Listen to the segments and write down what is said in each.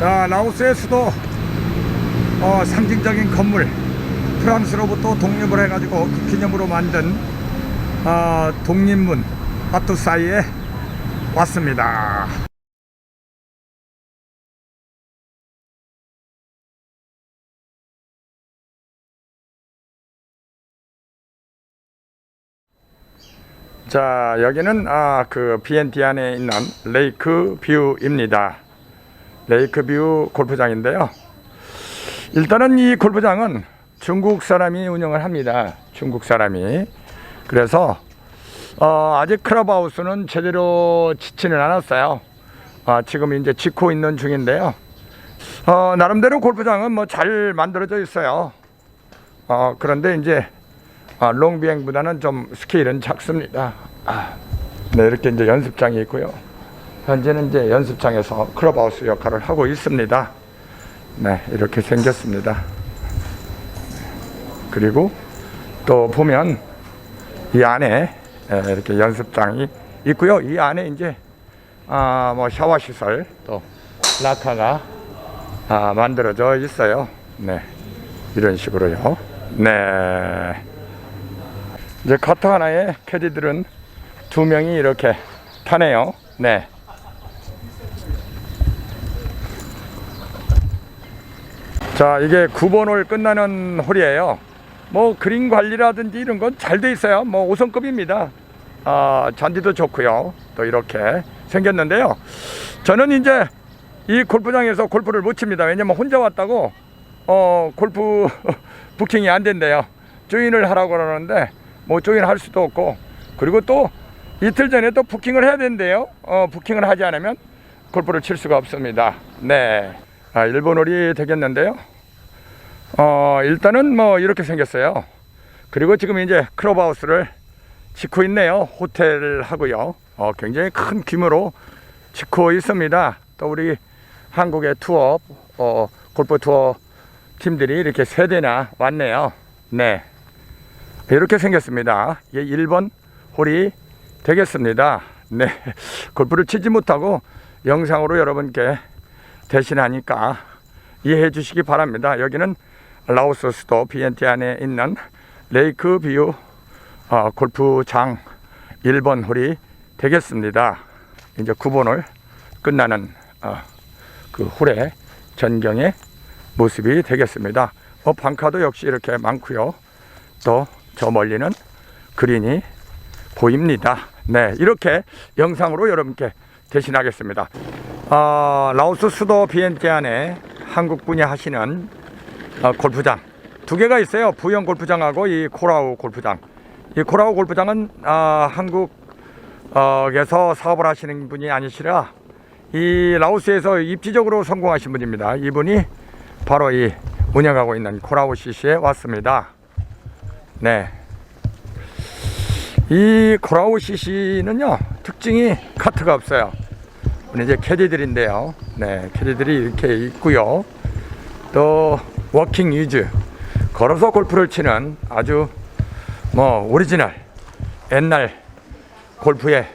자, 라오스의 수도 어, 상징적인 건물 프랑스로부터 독립을 해가지고 그 기념으로 만든 어, 독립문 아투사이에 왔습니다. 자, 여기는 아, 그 BNT 안에 있는 레이크 뷰입니다. 레이크 뷰 골프장인데요. 일단은 이 골프장은 중국 사람이 운영을 합니다. 중국 사람이. 그래서 어, 아직 클럽하우스는 제대로 짓지는 않았어요. 아, 지금 이제 짓고 있는 중인데요. 어, 나름대로 골프장은 뭐 잘 만들어져 있어요. 어, 그런데 이제 아, 롱비행보다는 좀 스케일은 작습니다. 아, 네, 이렇게 이제 연습장이 있고요. 현재는 이제 연습장에서 클럽하우스 역할을 하고 있습니다. 네, 이렇게 생겼습니다. 그리고 또 보면 이 안에 예, 이렇게 연습장이 있고요. 이 안에 이제 아, 뭐 샤워 시설 또 라카가 아, 만들어져 있어요. 네, 이런 식으로요. 네. 이제 카트 하나에 캐디들은 두 명이 이렇게 타네요. 네. 자, 이게 9번 홀 끝나는 홀이에요. 뭐 그린 관리라든지 이런 건 잘 돼 있어요. 뭐 5성급입니다. 아, 잔디도 좋고요. 또 이렇게 생겼는데요. 저는 이제 이 골프장에서 골프를 못 칩니다. 왜냐면 혼자 왔다고 어, 골프 부킹이 안 된대요. 조인을 하라고 그러는데 뭐 조인 할 수도 없고 그리고 또 이틀 전에 또 부킹을 해야 된대요. 어, 부킹을 하지 않으면 골프를 칠 수가 없습니다. 네. 아, 일본 홀이 되겠는데요. 어, 일단은 뭐 이렇게 생겼어요. 그리고 지금 이제 클럽하우스를 짓고 있네요. 호텔 하고요. 어, 굉장히 큰 규모로 짓고 있습니다. 또 우리 한국의 투어, 어, 골프 투어 팀들이 이렇게 세 대나 왔네요. 네. 이렇게 생겼습니다. 이게 1번 홀이 되겠습니다. 네. 골프를 치지 못하고 영상으로 여러분께 대신하니까 이해해 주시기 바랍니다. 여기는 라오스 수도 비엔티 안에 있는 레이크 뷰 어, 골프장 1번 홀이 되겠습니다. 이제 9번 홀 끝나는 어, 그 홀의 전경의 모습이 되겠습니다. 어, 방카도 역시 이렇게 많고요. 또 저 멀리는 그린이 보입니다. 네, 이렇게 영상으로 여러분께 대신하겠습니다. 아, 라오스 수도 비엔티 안에 한국분이 하시는 어, 골프장 두 개가 있어요. 부영 골프장하고 이 코라우 골프장. 이 코라우 골프장은 아, 한국에서 사업을 하시는 분이 아니시라 이 라오스에서 입지적으로 성공하신 분입니다. 이분이 바로 이 운영하고 있는 코라우 CC에 왔습니다. 네. 이 코라우 CC는요, 특징이 카트가 없어요. 이제 캐디들인데요. 네, 캐디들이 이렇게 있고요. 또 워킹 유즈 걸어서 골프를 치는 아주 뭐 오리지널 옛날 골프의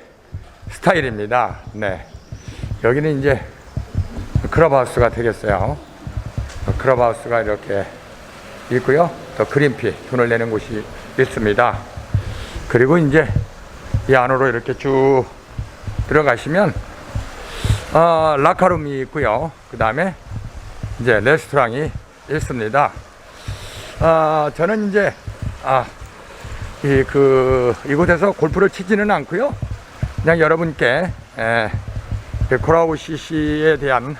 스타일입니다. 네. 여기는 이제 클럽하우스가 되겠어요. 클럽하우스가 이렇게 있고요. 또 그린피 돈을 내는 곳이 있습니다. 그리고 이제 이 안으로 이렇게 쭉 들어가시면 어, 라카룸이 있고요. 그 다음에 이제 레스토랑이 있습니다. 아, 저는 이제 아, 이 그 이곳에서 골프를 치지는 않고요. 그냥 여러분께 에, 그 코라우 CC에 대한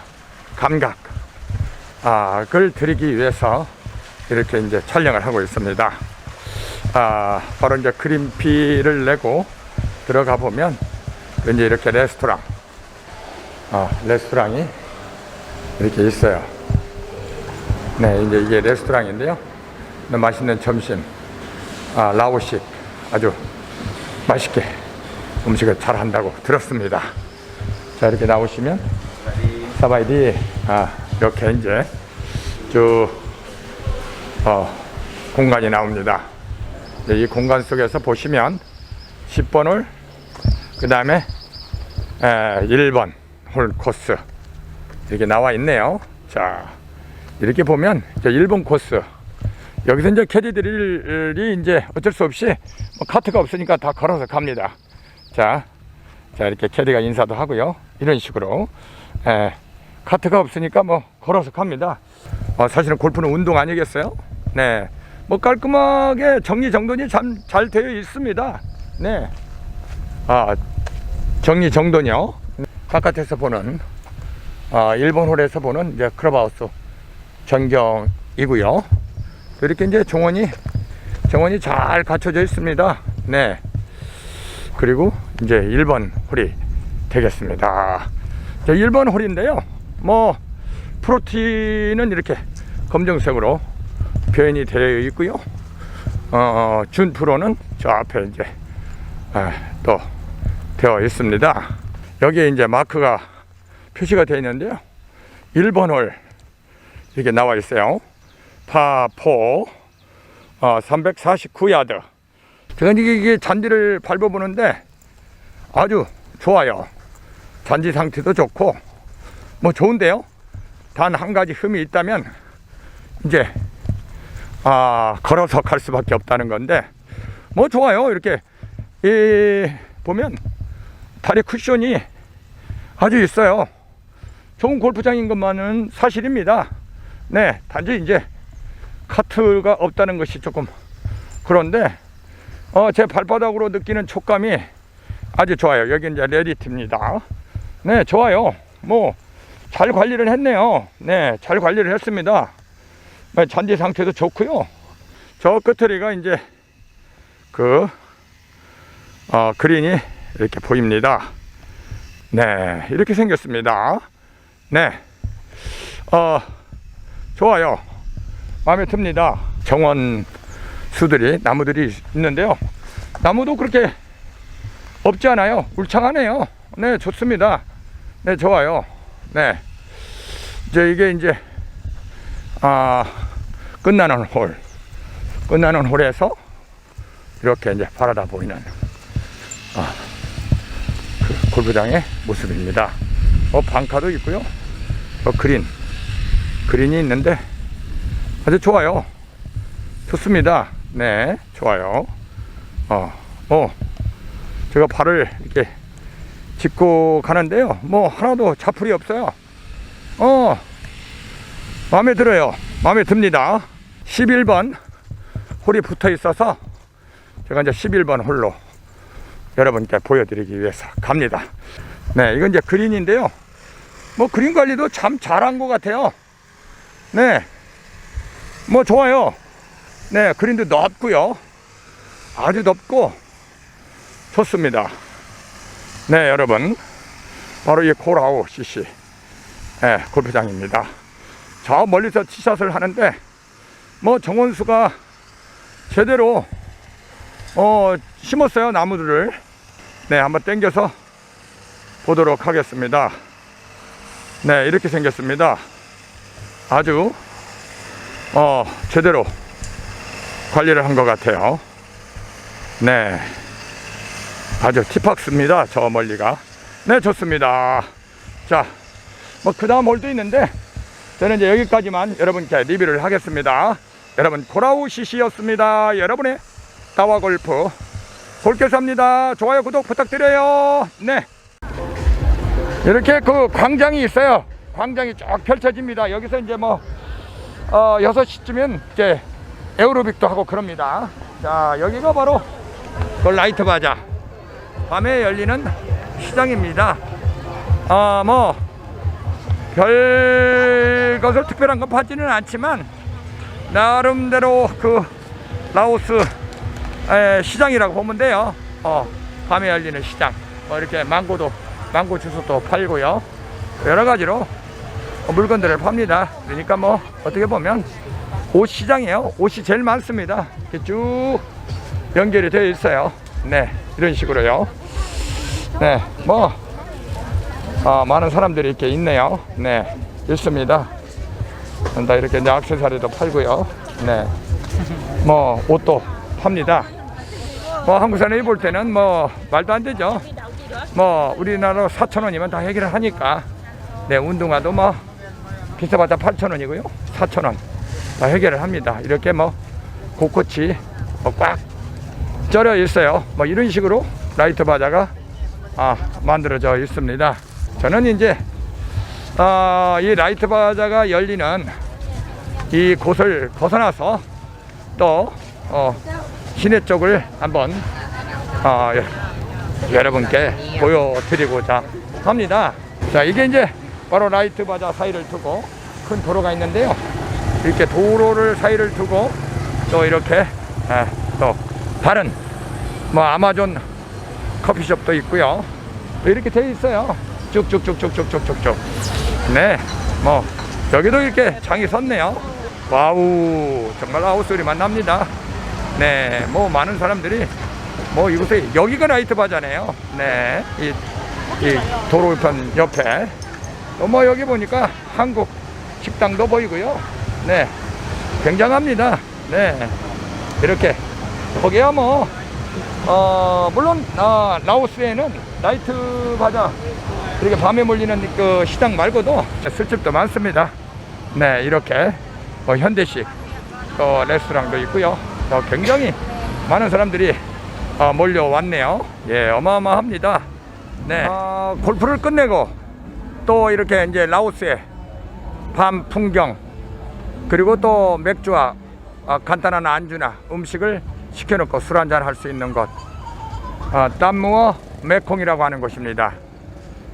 감각 아, 드리기 위해서 이렇게 이제 촬영을 하고 있습니다. 아, 바로 이제 그린피를 내고 들어가 보면 이제 이렇게 레스토랑, 아, 레스토랑이 이렇게 있어요. 네, 이제 이게 레스토랑인데요. 네, 맛있는 점심, 아, 라오식 아주 맛있게 음식을 잘 한다고 들었습니다. 자, 이렇게 나오시면 사바이디, 아, 이렇게 이제 쭉, 어, 공간이 나옵니다. 네, 이 공간 속에서 보시면 10번 홀, 그 다음에 1번 홀 코스, 이렇게 나와 있네요. 자, 이렇게 보면 이제 일본 코스. 여기서 이제 캐디들이 이제 어쩔 수 없이 뭐 카트가 없으니까 다 걸어서 갑니다. 자, 자 이렇게 캐디가 인사도 하고요. 이런 식으로 예, 카트가 없으니까 뭐 걸어서 갑니다. 어, 사실은 골프는 운동 아니겠어요? 네, 뭐 깔끔하게 정리 정돈이 참 잘 되어 있습니다. 네, 아 정리 정돈이요. 바깥에서 보는 아, 일본 홀에서 보는 이제 클럽하우스 전경이고요. 이렇게 이제 정원이 정원이 잘 갖춰져 있습니다. 네. 그리고 이제 1번 홀이 되겠습니다. 자, 1번 홀인데요. 뭐 프로티는 이렇게 검정색으로 표현이 되어 있고요. 어, 준 프로는 저 앞에 이제 아, 또 되어 있습니다. 여기에 이제 마크가 표시가 되어 있는데요. 1번 홀 이렇게 나와 있어요. 파4 어, 349야드. 제가 이게, 이게 잔디를 밟아보는데 아주 좋아요. 잔디 상태도 좋고 뭐 좋은데요. 단 한 가지 흠이 있다면 이제 아 걸어서 갈 수밖에 없다는 건데 뭐 좋아요. 이렇게 이 보면 다리 쿠션이 아주 있어요. 좋은 골프장인 것만은 사실입니다. 네, 단지 이제 카트가 없다는 것이 조금 그런데 어, 제 발바닥으로 느끼는 촉감이 아주 좋아요. 여기 이제 레디트입니다. 네, 좋아요. 뭐 잘 관리를 했네요. 네, 잘 관리를 했습니다. 네, 잔디 상태도 좋고요. 저 끝머리가 이제 그 어, 그린이 이렇게 보입니다. 네, 이렇게 생겼습니다. 네, 어, 좋아요. 마음에 듭니다. 정원 수들이 나무들이 있는데요. 나무도 그렇게 없지 않아요. 울창하네요. 네, 좋습니다. 네, 좋아요. 네, 이제 이게 이제 아 끝나는 홀, 끝나는 홀에서 이렇게 이제 바라다 보이는 아, 그 골프장의 모습입니다. 어, 방카도 있고요. 어, 그린, 그린이 있는데 아주 좋아요. 좋습니다. 네, 좋아요. 어, 어, 제가 발을 이렇게 짚고 가는데요. 뭐 하나도 자풀이 없어요. 어, 마음에 들어요. 마음에 듭니다. 11번 홀이 붙어 있어서 제가 이제 11번 홀로 여러분께 보여드리기 위해서 갑니다. 네, 이건 이제 그린인데요. 뭐 그린 관리도 참 잘한 것 같아요. 네, 뭐 좋아요. 네, 그린도 넓고요. 아주 넓고 좋습니다. 네, 여러분. 바로 이 코라우 CC 네, 골프장입니다. 저 멀리서 티샷을 하는데 뭐 정원수가 제대로 어, 심었어요 나무들을 네 한번 당겨서 보도록 하겠습니다 네 이렇게 생겼습니다 아주 어, 제대로 관리를 한 것 같아요. 네. 아주 티박스입니다 저 멀리가. 네 좋습니다. 자뭐 그 다음 홀도 있는데 저는 이제 여기까지만 여러분께 리뷰를 하겠습니다. 여러분 고라우 CC였습니다. 여러분의 따와 골프 골께서합니다. 좋아요 구독 부탁드려요. 네. 이렇게 그 광장이 있어요 광장이 쭉 펼쳐집니다 여기서 이제 뭐 어, 6시쯤엔 이제 에어로빅도 하고 그럽니다 자 여기가 바로 그 라이트 바자 밤에 열리는 시장입니다 어뭐 별 것을 특별한 건 받지는 않지만 나름대로 그 라오스 에, 시장이라고 보면 돼요. 어, 밤에 열리는 시장. 뭐 이렇게 망고도 망고 주스도 팔고요. 여러 가지로 물건들을 팝니다. 그러니까 뭐 어떻게 보면 옷 시장이에요. 옷이 제일 많습니다. 이렇게 쭉 연결이 되어 있어요. 네, 이런 식으로요. 네, 뭐 아, 많은 사람들이 이렇게 있네요. 네, 있습니다. 다 이렇게 이제 액세서리도 팔고요. 네, 뭐 옷도 팝니다. 뭐 한국 사람이 볼 때는 뭐 말도 안 되죠. 뭐 우리나라 4천 원이면 다 해결을 하니까 네, 운동화도 뭐 비싸봤자 8,000원이고요. 4,000원. 다 해결을 합니다. 이렇게 뭐 곳곳이 뭐꽉 쩔어 있어요. 뭐 이런 식으로 라이트 바자가 아, 만들어져 있습니다. 저는 이제 아, 이 라이트 바자가 열리는 이 곳을 벗어나서 또 어, 시내 쪽을 한번 어, 여- 여러분께 보여드리고자 합니다. 자, 이게 이제 바로 라이트 바자 사이를 두고 큰 도로가 있는데요. 이렇게 도로를 사이를 두고 또 이렇게 아, 또 다른 뭐 아마존 커피숍도 있고요. 또 이렇게 돼 있어요. 쭉쭉쭉쭉쭉쭉쭉쭉. 네, 뭐 여기도 이렇게 장이 섰네요. 와우, 정말 아우 소리만 납니다. 네, 뭐 많은 사람들이 뭐 이곳에 여기가 라이트 바잖아요. 네, 이, 이 도로편 옆에 또 뭐 여기 보니까 한국 식당도 보이고요. 네, 굉장합니다. 네, 이렇게 거기야 뭐 어, 물론 어, 라오스에는 라이트 바자 이렇게 밤에 몰리는 그 시장 말고도 술집도 많습니다. 네, 이렇게 뭐 현대식 또 레스토랑도 있고요. 또 굉장히 많은 사람들이 어, 몰려왔네요. 예, 어마어마합니다. 네, 어, 골프를 끝내고 또 이렇게 이제 라오스의 밤 풍경 그리고 또 맥주와 어, 간단한 안주나 음식을 시켜놓고 술 한잔 할 수 있는 곳 어, 땀무어 메콩이라고 하는 곳입니다.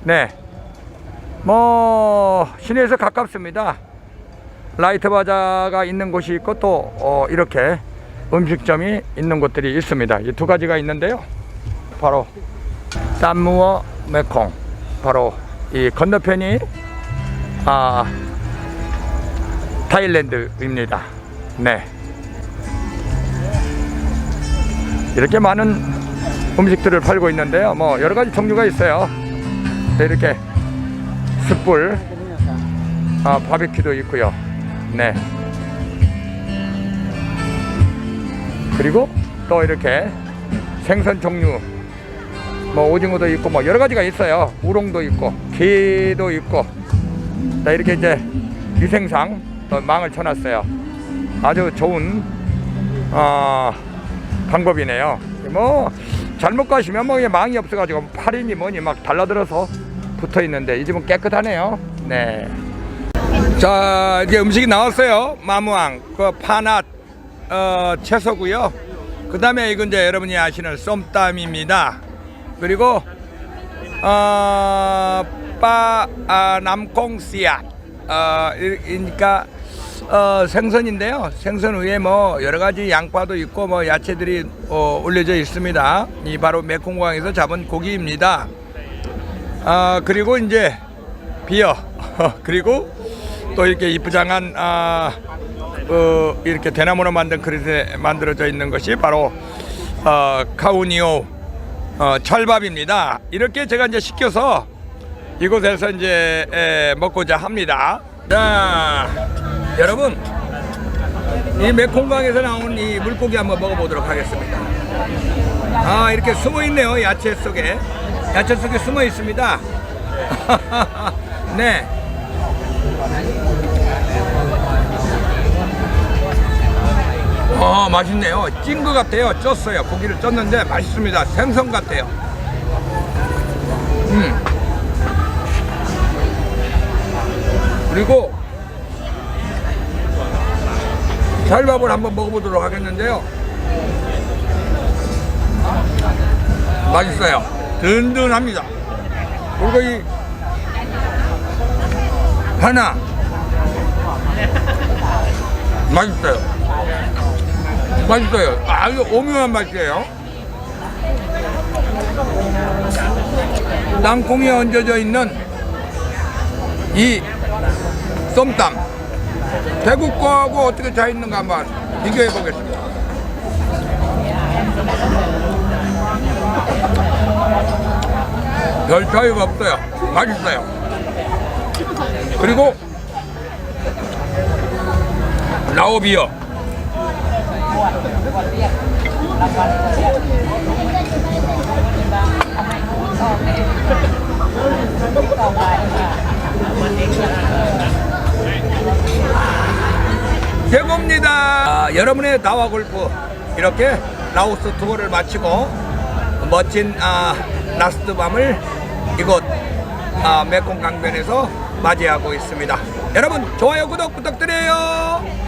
네, 뭐 시내에서 가깝습니다. 라이트 바자가 있는 곳이 있고 또 어, 이렇게 음식점이 있는 곳들이 있습니다. 이 두 가지가 있는데요. 바로 땀무어 메콩 바로 이 건너편이 아 타일랜드입니다. 네. 이렇게 많은 음식들을 팔고 있는데요. 뭐 여러 가지 종류가 있어요. 네, 이렇게 숯불, 아, 바비큐도 있고요. 네. 그리고 또 이렇게 생선 종류, 뭐 오징어도 있고 뭐 여러 가지가 있어요. 우롱도 있고 게도 있고. 자 이렇게 이제 위생상 또 망을 쳐놨어요. 아주 좋은 어, 방법이네요. 뭐 잘못 가시면 뭐 망이 없어가지고 팔이니 뭐니 막 달라들어서 붙어 있는데 이 집은 깨끗하네요. 네. 자 이제 음식이 나왔어요. 마무왕 그 파낫 어, 채소고요. 그 다음에 이건 이제 여러분이 아시는 쏨땀입니다. 그리고 어, 빠 아, 남콩씨앗 어, 이- 그러니까 어, 생선인데요. 생선 위에 뭐 여러 가지 양파도 있고 뭐 야채들이 어, 올려져 있습니다. 이 바로 메콩강에서 잡은 고기입니다. 아 그리고 이제 비어 그리고 또 이렇게 이쁘장한 아, 어, 이렇게 대나무로 만든 그릇에 만들어져 있는 것이 바로 어, 카우니오 어, 철밥입니다. 이렇게 제가 이제 시켜서 이곳에서 이제 에, 먹고자 합니다. 자, 여러분 이 메콩강에서 나온 이 물고기 한번 먹어보도록 하겠습니다. 아 이렇게 숨어 있네요 야채 속에 야채 속에 숨어 있습니다. 네. 어 맛있네요. 찐 것 같아요. 쪘어요. 고기를 쪘는데 맛있습니다. 생선 같아요. 음. 그리고 찰밥을 한번 먹어보도록 하겠는데요. 맛있어요. 든든합니다. 그리고 이 하나 맛있어요. 맛있어요. 아주 오묘한 맛이에요. 땅콩이 얹어져 있는 이 쏨땀 대구 거하고 어떻게 차 있는가 한번 비교해 보겠습니다. 별 차이가 없어요. 맛있어요. 그리고 라오비어 대모입니다 아, 여러분의 나와 골프 이렇게 라오스 투어를 마치고 멋진 아, 라스트 밤을 이곳 아, 메콩 강변에서 맞이하고 있습니다. 여러분 좋아요 구독 부탁드려요.